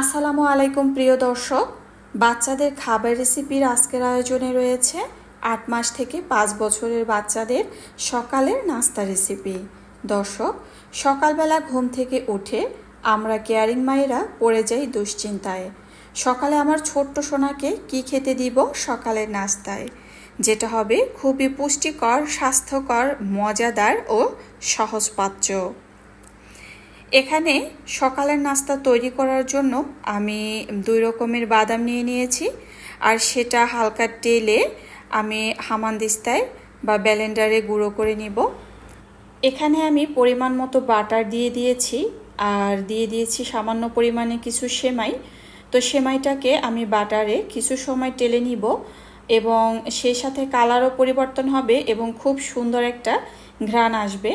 আসসালামু আলাইকুম, প্রিয় দর্শক। বাচ্চাদের খাবার রেসিপির আজকের আয়োজনে রয়েছে আট মাস থেকে পাঁচ বছরের বাচ্চাদের সকালের নাস্তা রেসিপি। দর্শক, সকালবেলা ঘুম থেকে উঠে আমরা কেয়ারিং মায়েরা পড়ে যাই দুশ্চিন্তায়। সকালে আমার ছোট্ট সোনাকে কি খেতে দিব সকালের নাস্তায়? যেটা হবে খুবই পুষ্টিকর, স্বাস্থ্যকর, মজাদার ও সহজপাচ্য। এখানে সকালের নাস্তা তৈরি করার জন্য আমি দুই রকমের বাদাম নিয়ে নিয়েছি। আর সেটা হালকা তেলে আমি হামানদিস্তায় বা ব্যালেন্ডারে গুঁড়ো করে নিব। এখানে আমি পরিমাণ মতো বাটার দিয়ে দিয়েছি। আর দিয়ে দিয়েছি সামান্য পরিমাণে কিছু সেমাই। তো সেমাইটাকে আমি বাটারে কিছু সময় টেলে নিব এবং সেই সাথে কালারও পরিবর্তন হবে এবং খুব সুন্দর একটা ঘ্রাণ আসবে।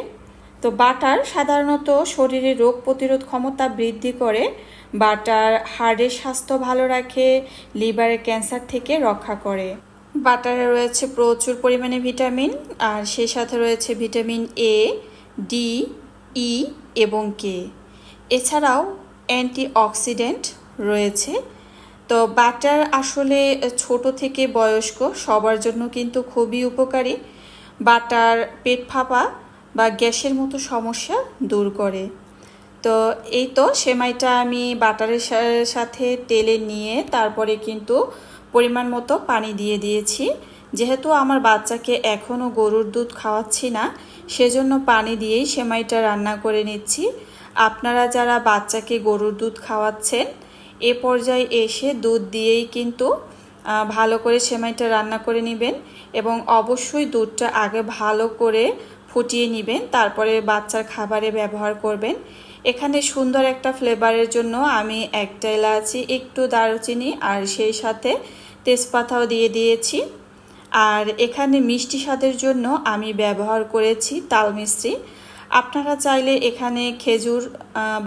তো বাটার সাধারণত শরীরে রোগ প্রতিরোধ ক্ষমতা বৃদ্ধি করে। বাটার হাড়ের স্বাস্থ্য ভালো রাখে লিভারের ক্যান্সার থেকে রক্ষা করে। বাটারে রয়েছে প্রচুর পরিমাণে ভিটামিন, আর সেই সাথে রয়েছে ভিটামিন এ, ডি, ই এবং কে। এছাড়াও অ্যান্টিঅক্সিডেন্ট রয়েছে। তো বাটার আসলে ছোট থেকে বয়স্ক, সবার জন্য কিন্তু খুবই উপকারী। বাটার পেট ফাঁপা বা গ্যাসের মতো সমস্যা দূর করে। তো এই তো সেমাইটা আমি বাটারের সাথে তেলে নিয়ে তারপরে কিন্তু পরিমাণ মতো পানি দিয়ে দিয়েছি। যেহেতু আমার বাচ্চাকে এখনও গরুর দুধ খাওয়াচ্ছি না, সেজন্য পানি দিয়েই সেমাইটা রান্না করে নিচ্ছি। আপনারা যারা বাচ্চাকে গরুর দুধ খাওয়াচ্ছেন, এ পর্যায়ে এসে দুধ দিয়েই কিন্তু ভালো করে সেমাইটা রান্না করে নেবেন এবং অবশ্যই দুধটা আগে ভালো করে ফুটিয়ে নেবেন, তারপরে বাচ্চার খাবারে ব্যবহার করবেন। এখানে সুন্দর একটা ফ্লেভারের জন্য আমি একটা এলাচি একটু দারুচিনি আর সেই সাথে তেজপাতাও দিয়ে দিয়েছি। আর এখানে মিষ্টি স্বাদের জন্য আমি ব্যবহার করেছি তাল আপনারা চাইলে এখানে খেজুর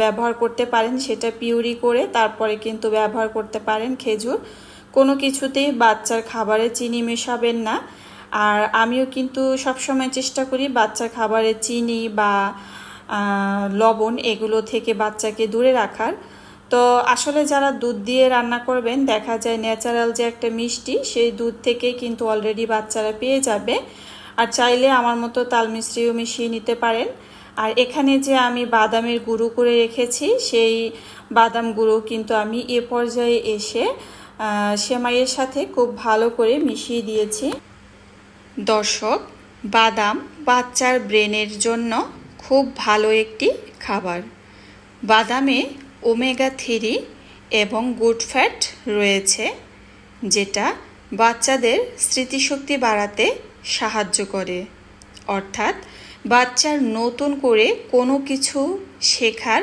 ব্যবহার করতে পারেন, সেটা পিউরি করে তারপরে কিন্তু ব্যবহার করতে পারেন খেজুর। কোনো কিছুতেই বাচ্চার খাবারে চিনি মেশাবেন না। আর আমিও কিন্তু সবসময় চেষ্টা করি বাচ্চার খাবারে চিনি বা লবণ এগুলো থেকে বাচ্চাকে দূরে রাখার। তো আসলে যারা দুধ দিয়ে রান্না করবেন, দেখা যায় ন্যাচারাল যে একটা মিষ্টি, সেই দুধ থেকে কিন্তু অলরেডি বাচ্চারা পেয়ে যাবে। আর চাইলে আমার মতো তাল মিশ্রিও মিশিয়ে নিতে পারেন। আর এখানে যে আমি বাদামের গুঁড়ো করে রেখেছি, সেই বাদাম গুঁড়ো কিন্তু আমি এ পর্যায়ে এসে সেমাইয়ের সাথে খুব ভালো করে মিশিয়ে দিয়েছি। দর্শক, বাদাম বাচ্চার ব্রেনের জন্য খুব ভালো একটি খাবার। বাদামে ওমেগা থ্রি এবং গুড ফ্যাট রয়েছে, যেটা বাচ্চাদের স্মৃতিশক্তি বাড়াতে সাহায্য করে। অর্থাৎ বাচ্চার নতুন করে কোনো কিছু শেখার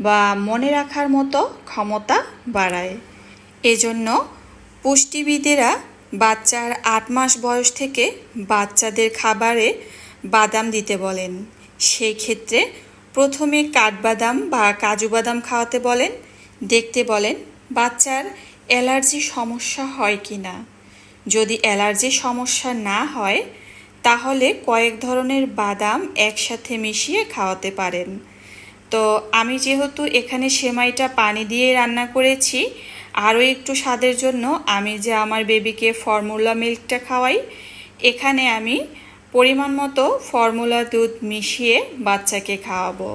বা মনে রাখার মতো ক্ষমতা বাড়ায়। এজন্য পুষ্টিবিদেরা বাচ্চার আট মাস বয়স থেকে বাচ্চাদের খাবারে বাদাম দিতে বলেন। সেই ক্ষেত্রে প্রথমে কাঠবাদাম বা কাজু বাদাম খাওয়াতে বলেন। দেখতে বলেন, বাচ্চার অ্যালার্জি সমস্যা হয় কি না। যদি অ্যালার্জি সমস্যা না হয়, তাহলে কয়েক ধরনের বাদাম একসাথে মিশিয়ে খাওয়াতে পারেন। তো আমি যেহেতু এখানে সেমাইটা পানি দিয়ে রান্না করেছি আরও একটু স্বাদের জন্য আমি যে আমার বেবিকে ফর্মুলা মিল্কটা খাওয়াই, এখানে আমি পরিমাণ মতো ফর্মুলা দুধ মিশিয়ে বাচ্চাকে খাওয়াবো।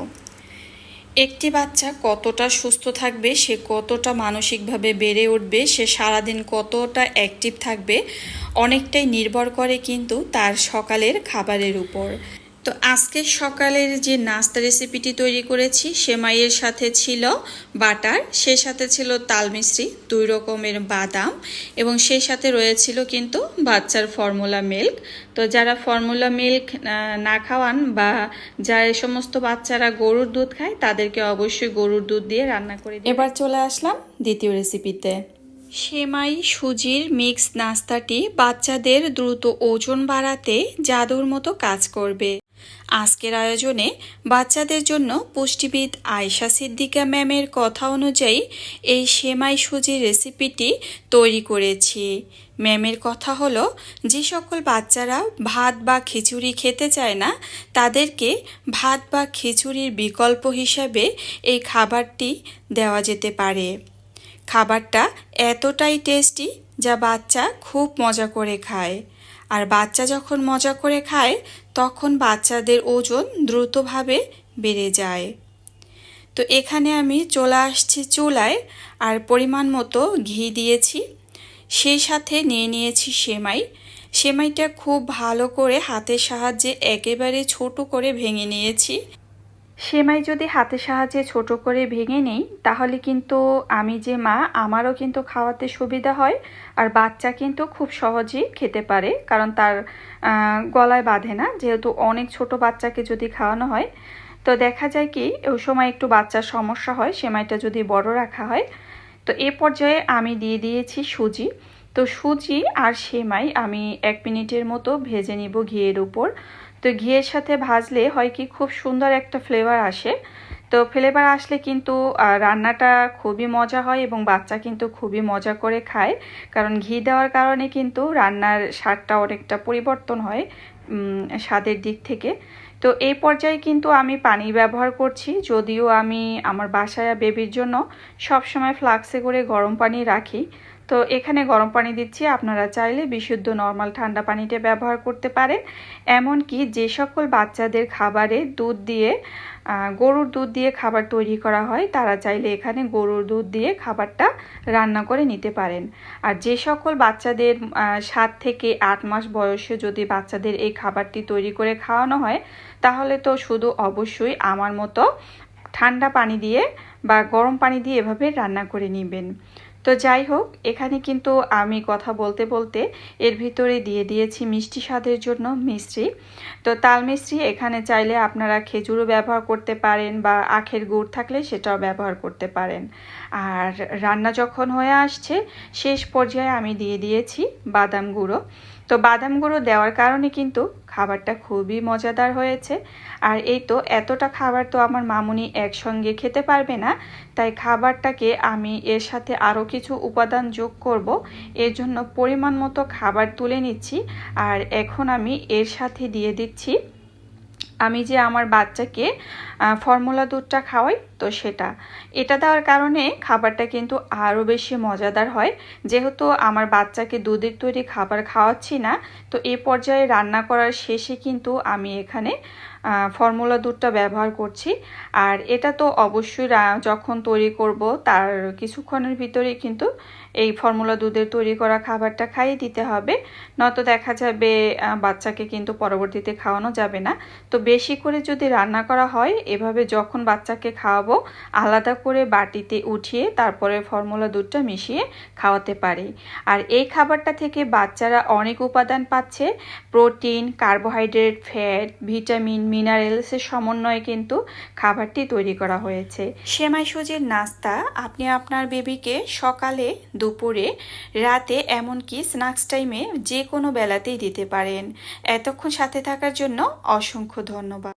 একটি বাচ্চা কতটা সুস্থ থাকবে, সে কতটা মানসিকভাবে বেড়ে উঠবে, সে সারাদিন কতটা অ্যাক্টিভ থাকবে, অনেকটাই নির্ভর করে কিন্তু তার সকালের খাবারের উপর। তো আজকে সকালের যে নাস্তা রেসিপিটি তৈরি করেছি সেমাইয়ের সাথে ছিল বাটার সেই সাথে ছিল তাল মিশ্রি দুই রকমের বাদাম এবং সেই সাথে রয়েছিল কিন্তু বাচ্চার ফর্মুলা মিল্ক তো যারা ফর্মুলা মিল্ক না খাওয়ান বা যারা এই সমস্ত বাচ্চারা গরুর দুধ খায় তাদেরকে অবশ্যই গরুর দুধ দিয়ে রান্না করে এবার চলে আসলাম দ্বিতীয় রেসিপিতে সেমাই সুজির মিক্স নাস্তাটি বাচ্চাদের দ্রুত ওজন বাড়াতে জাদুর মতো কাজ করবে। আজকের আয়োজনে বাচ্চাদের জন্য পুষ্টিবিদ আয়শা সিদ্দিকা ম্যামের কথা অনুযায়ী এই সেমাই সুজির রেসিপিটি তৈরি করেছি। ম্যামের কথা হলো, যে সকল বাচ্চারা ভাত বা খিচুড়ি খেতে চায় না, তাদেরকে ভাত বা খিচুড়ির বিকল্প হিসাবে এই খাবারটি দেওয়া যেতে পারে। খাবারটা এতটাই টেস্টি যা বাচ্চা খুব মজা করে খায়। আর বাচ্চা যখন মজা করে খায় তখন বাচ্চাদের ওজন দ্রুতভাবে বেড়ে যায়। তো এখানে আমি চলে আসছি চুলায়, আর পরিমাণ মতো ঘি দিয়েছি। সেই সাথে নিয়ে নিয়েছি সেমাই। সেমাইটা খুব ভালো করে হাতের সাহায্যে একেবারে ছোট করে ভেঙে নিয়েছি। সেমাই যদি হাতের সাহায্যে ছোট করে ভেঙে নেই, তাহলে কিন্তু আমি যে মা, আমারও কিন্তু খাওয়াতে সুবিধা হয় আর বাচ্চা কিন্তু খুব সহজেই খেতে পারে, কারণ তার গলায় বাঁধে না, যেহেতু অনেক ছোট বাচ্চাকে যদি খাওয়ানো হয়। তো দেখা যায় কি, ওই সময় একটু বাচ্চার সমস্যা হয়, সেমাইটা যদি বড় রাখা হয়। তো এ পর্যায়ে আমি দিয়ে দিয়েছি সুজি। তো সুজি আর সেমাই আমি এক মিনিটের মতো ভেজে নিব ঘিয়ের উপর। তো ঘিয়ের সাথে ভাজলে হয় কি, খুব সুন্দর একটা ফ্লেভার আসে। তো ফ্লেভার আসলে কিন্তু রান্নাটা খুবই মজা হয় এবং বাচ্চা কিন্তু খুবই মজা করে খায়। কারণ ঘি দেওয়ার কারণে কিন্তু রান্নার স্বাদটা অনেকটা পরিবর্তন হয় স্বাদের দিক থেকে। তো এই পর্যায়ে কিন্তু আমি পানি ব্যবহার করছি, যদিও আমি আমার বাসায় বেবির জন্য সবসময় ফ্লাক্সে করে গরম পানি রাখি। তো এখানে গরম পানি দিচ্ছি। আপনারা চাইলে বিশুদ্ধ নর্মাল ঠান্ডা পানিটা ব্যবহার করতে পারেন। এমনকি যে সকল বাচ্চাদের খাবারে দুধ দিয়ে গরুর দুধ দিয়ে খাবার তৈরি করা হয়, তারা চাইলে এখানে গরুর দুধ দিয়ে খাবারটা রান্না করে নিতে পারেন। আর যে সকল বাচ্চাদের সাত থেকে আট মাস বয়সে যদি বাচ্চাদের এই খাবারটি তৈরি করে খাওয়ানো হয়, তাহলে তো শুধু অবশ্যই আমার মতো ঠান্ডা পানি দিয়ে বা গরম পানি দিয়ে এভাবে রান্না করে নেবেন। তো যাই হোক, এখানে কিন্তু আমি কথা বলতে বলতে এর ভিতরে দিয়ে দিয়েছি মিষ্টি স্বাদের জন্য মিশ্রি তো তাল মিষ্টি এখানে চাইলে আপনারা খেজুরও ব্যবহার করতে পারেন বা আখের গুড় থাকলে সেটাও ব্যবহার করতে পারেন। আর রান্না যখন হয়ে আসছে, শেষ পর্যায়ে আমি দিয়ে দিয়েছি বাদাম গুঁড়ো। তো বাদাম গুঁড়ো দেওয়ার কারণে কিন্তু খাবারটা খুবই মজাদার হয়েছে। আর এই তো এতটা খাবার তো আমার মামুনি একসঙ্গে খেতে পারবে না, তাই খাবারটাকে আমি এর সাথে আরও কিছু উপাদান যোগ করব। এর জন্য পরিমাণ মতো খাবার তুলে নিচ্ছি। আর এখন আমি এর সাথে দিয়ে দিচ্ছি আমি যে আমার বাচ্চাকে ফর্মুলা দুধটা খাওয়াই, তো সেটা। এটা দেওয়ার কারণে খাবারটা কিন্তু আরও বেশি মজাদার হয়। যেহেতু আমার বাচ্চাকে দুধের তৈরি খাবার খাওয়াচ্ছি না, তো এ পর্যায়ে রান্না করার শেষে কিন্তু আমি এখানে ফর্মুলা দুধটা ব্যবহার করছি। আর এটা তো অবশ্যই যখন তৈরি করব তার কিছুক্ষণের ভিতরেই কিন্তু এই ফর্মুলা দুধের তৈরি করা খাবারটা খাইয়ে দিতে হবে। নয়তো দেখা যাবে বাচ্চাকে কিন্তু পরবর্তীতে খাওয়ানো যাবে না। তো বেশি করে যদি রান্না করা হয়, এভাবে যখন বাচ্চাকে খাওয়াবো, আলাদা করে বাটিতে উঠিয়ে তারপরে ফর্মুলা দুধটা মিশিয়ে খাওয়াতে পারি। আর এই খাবারটা থেকে বাচ্চারা অনেক উপাদান পাচ্ছে। প্রোটিন কার্বোহাইড্রেট ফ্যাট ভিটামিন মিনারেলসের সমন্বয়ে কিন্তু খাবারটি তৈরি করা হয়েছে। সেমাই সুজির নাস্তা আপনি আপনার বেবিকে সকালে, দুপুরে, রাতে এমনকি স্ন্যাক্স টাইমে যে কোনো বেলাতেই দিতে পারেন। এতক্ষণ সাথে থাকার জন্য অসংখ্য ধন্যবাদ।